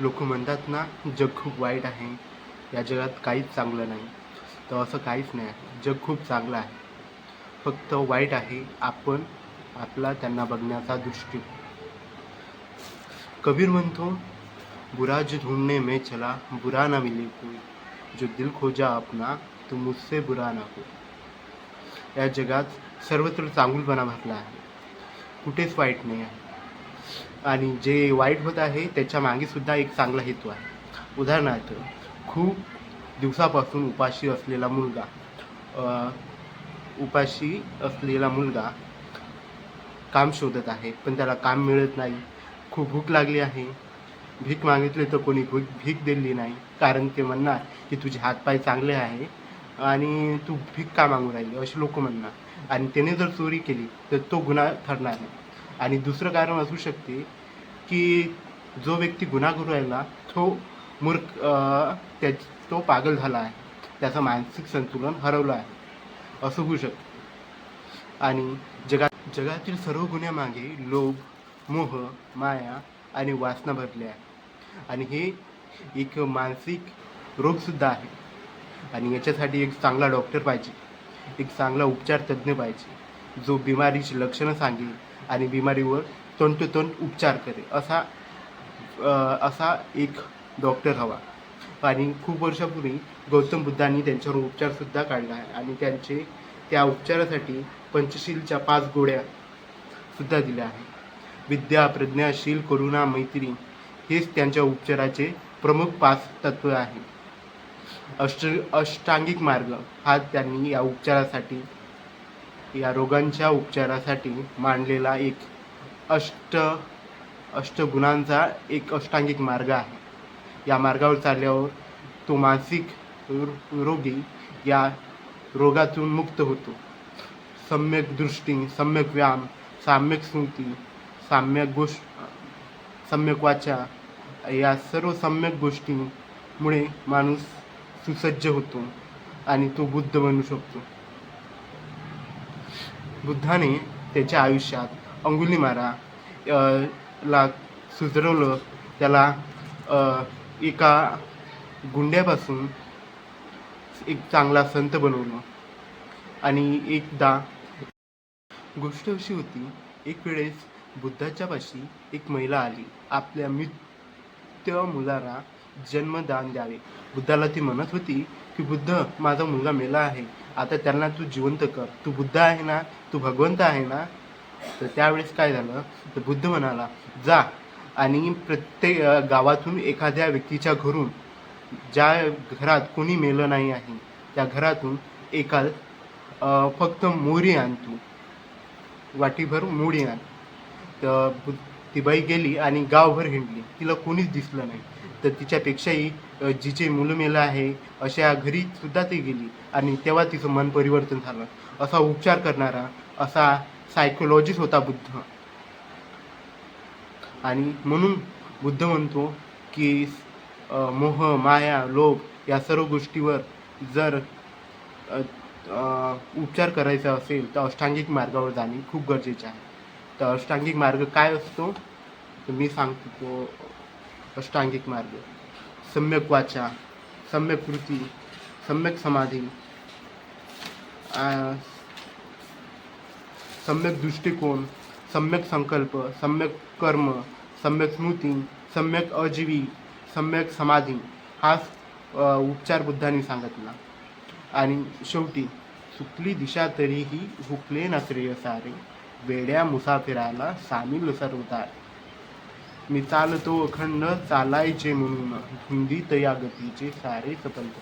लोक म्हणतात ना जग खूप वाईट आहे. या जगात काहीच चांगलं नाही. तर असं काहीच नाही आहे. जग खूप चांगलं आहे. फक्त वाईट आहे आपण आपला त्यांना बघण्याचा दृष्टी कबीर म्हणतो बुरा जो ढूंढने में चला बुरा ना मिले कोई. जो दिल खोजा अपना तो मुझसे बुरा ना हो या जगात सर्वत्र चांगुलपणा भरला आहे. कुठेच वाईट नाही आहे. आणि जे वाईट होत आहे त्याच्या मागेसुद्धा एक चांगला हेतू आहे. उदाहरणार्थ खूप दिवसापासून उपाशी असलेला मुलगा उपाशी असलेला मुलगा काम शोधत आहे पण त्याला काम मिळत नाही. खूप भूक लागली आहे. भीक मागितली तर कोणी भूक भीक दिली नाही. कारण ते म्हणणार की तुझे हातपाय चांगले आहे आणि तू भीक का मागू राहिली? असे लोक म्हणणार. आणि त्याने जर चोरी केली तर तो गुन्हा ठरणार नाही. आणि दुसरं कारण असू शकते की जो व्यक्ती गुन्हा करू राहिला तो मूर्ख त्या तो पागल झाला आहे. त्याचं मानसिक संतुलन हरवलं आहे. असं होऊ शकतं. आणि जगात जगातील सर्व गुन्ह्यामागे लोभ मोह माया आणि वासना भरले आहे आणि हे एक मानसिक रोगसुद्धा आहे. आणि याच्यासाठी एक चांगला डॉक्टर पाहिजे. एक चांगला उपचार तज्ज्ञ पाहिजे. जो बिमारीची लक्षणं सांगेल आणि बिमारीवर तंतोतंत उपचार करेल असा असा एक डॉक्टर हवा. आणि खूप वर्षापूर्वी गौतम बुद्धांनी त्यांच्यावर उपचारसुद्धा काढला आहे आणि त्यांचे त्या उपचारासाठी पंचशीलच्या पाच गोळ्या सुद्धा दिल्या आहेत. विद्या प्रज्ञाशील करुणा मैत्री हेच त्यांच्या उपचाराचे प्रमुख पाच तत्व आहे अष्ट अष्टांगिक मार्ग हा त्यांनी या उपचारासाठी या रोगांच्या उपचारासाठी मांडलेला एक अष्ट अष्टगुणांचा एक अष्टांगिक मार्ग आहे. या मार्गावर चालल्यावर तो मानसिक रोगी या रोगातून मुक्त होतो. सम्यक दृष्टी सम्यक व्यायाम साम्यक स्मृती साम्यक गोष्ट सम्यक वाचा या सर्व सम्यक गोष्टींमुळे माणूस सुसज्ज होतो आणि तो बुद्ध बनू शकतो. बुद्धाने त्याच्या आयुष्यात अंगुली मारा ला सुधरवलं. त्याला एका गुंड्यापासून एक चांगला संत बनवलं. आणि एकदा गोष्ट अशी होती एक वेळेस बुद्धाच्या पाशी एक महिला आली. आपल्या मृत्य मुलाला जन्मदान द्यावे. बुद्धाला ती म्हणत होती की बुद्ध माझा मुलगा मेला आहे. आता त्यांना तू जिवंत कर. तू बुद्ध आहे ना? तू भगवंत आहे ना? तर त्यावेळेस काय झालं? तर बुद्ध म्हणाला जा आणि प्रत्येक गावातून एखाद्या व्यक्तीच्या घरून ज्या घरात कोणी मेलं नाही आहे त्या घरातून एका फक्त मोरी आण तू. वाटीभर मोडी आण. तर बुद्ध ती बाई गेली आणि गावभर हिंडली. तिला कोणीच दिसलं नाही. तर तिच्यापेक्षाही जिचे मुलं मेलं आहे अशा घरी सुद्धा ती गेली आणि तेव्हा तिचं मन परिवर्तन झालं. असा उपचार करणारा असा सायकोलॉजिस्ट होता बुद्ध. आणि म्हणून बुद्ध म्हणतो की मोह माया लोभ या सर्व गोष्टीवर जर उपचार करायचा असेल तर अष्टांगिक मार्गावर जाणे खूप गरजेचे आहे. तर अष्टांगिक मार्ग काय असतो? तर मी सांगतो तो अष्टांगिक मार्ग. सम्यक वाचा सम्यक कृती सम्यक समाधी सम्यक दृष्टिकोन सम्यक संकल्प सम्यक कर्म सम्यक स्मृती सम्यक अजीवी सम्यक समाधी. हा उपचार बुद्धांनी सांगितला. आणि शेवटी चुकली दिशा तरीही हुकले न श्रेय सारे वेड्या मुसाफिराला सामील सरवतार मी चालतो अखंड चालायचे म्हणून. हिंदी तया गतीचे सारे सपंत